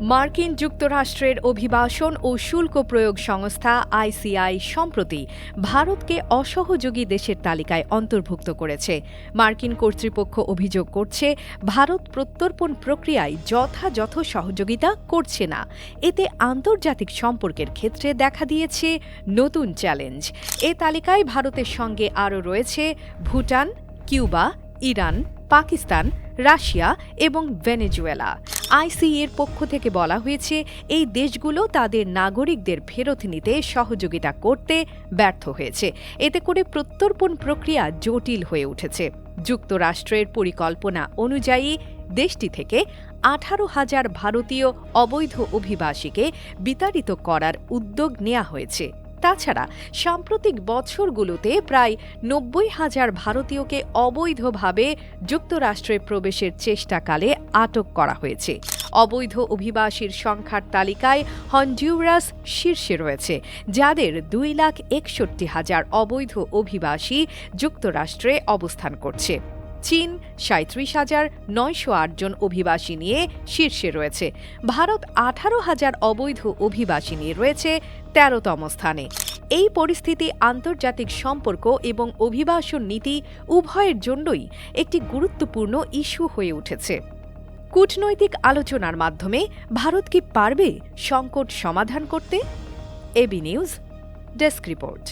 মার্কিন যুক্তরাষ্ট্রের অভিবাসন ও শুল্ক প্রয়োগ সংস্থা আইসিআই সম্প্রতি ভারতকে অসহযোগী দেশের তালিকায় অন্তর্ভুক্ত করেছে। মার্কিন কর্তৃপক্ষ অভিযোগ করছে, ভারত প্রত্যর্পণ প্রক্রিয়ায় যথাযথ সহযোগিতা করছে না। এতে আন্তর্জাতিক সম্পর্কের ক্ষেত্রে দেখা দিয়েছে নতুন চ্যালেঞ্জ। এ তালিকায় ভারতের সঙ্গে আরও রয়েছে Bhutan, Cuba, Iran, Pakistan Russia এবং ভেনেজুয়েলা। আইসিএর পক্ষ থেকে বলা হয়েছে, এই দেশগুলো তাদের নাগরিকদের ফেরত নিতে সহযোগিতা করতে ব্যর্থ হয়েছে। এতে করে প্রত্যর্পণ প্রক্রিয়া জটিল হয়ে উঠেছে। যুক্তরাষ্ট্রের পরিকল্পনা অনুযায়ী দেশটি থেকে আঠারো হাজার ভারতীয় অবৈধ অভিবাসীকে বিতাড়িত করার উদ্যোগ নেওয়া হয়েছে। তাছাড়া সাম্প্রতিক বছরগুলোতে প্রায় নব্বই হাজার ভারতীয়কে অবৈধভাবে যুক্তরাষ্ট্রে প্রবেশের চেষ্টাকালে আটক করা হয়েছে। অবৈধ অভিবাসীর সংখ্যার তালিকায় হন্ডিউরাস শীর্ষে রয়েছে, যাদের দুই লাখ একষট্টি হাজার অবৈধ অভিবাসী যুক্তরাষ্ট্রে অবস্থান করছে। চীন সাঁত্রিশ হাজার নয়শো জন অভিবাসী নিয়ে শীর্ষে রয়েছে। ভারত আঠারো হাজার অবৈধ অভিবাসী নিয়ে রয়েছে তেরোতম স্থানে। এই পরিস্থিতি, আন্তর্জাতিক সম্পর্ক এবং অভিবাসন নীতি উভয়ের জন্যই একটি গুরুত্বপূর্ণ ইস্যু হয়ে উঠেছে। কূটনৈতিক আলোচনার মাধ্যমে ভারত কি পারবে সংকট সমাধান করতে? AB news, desk report.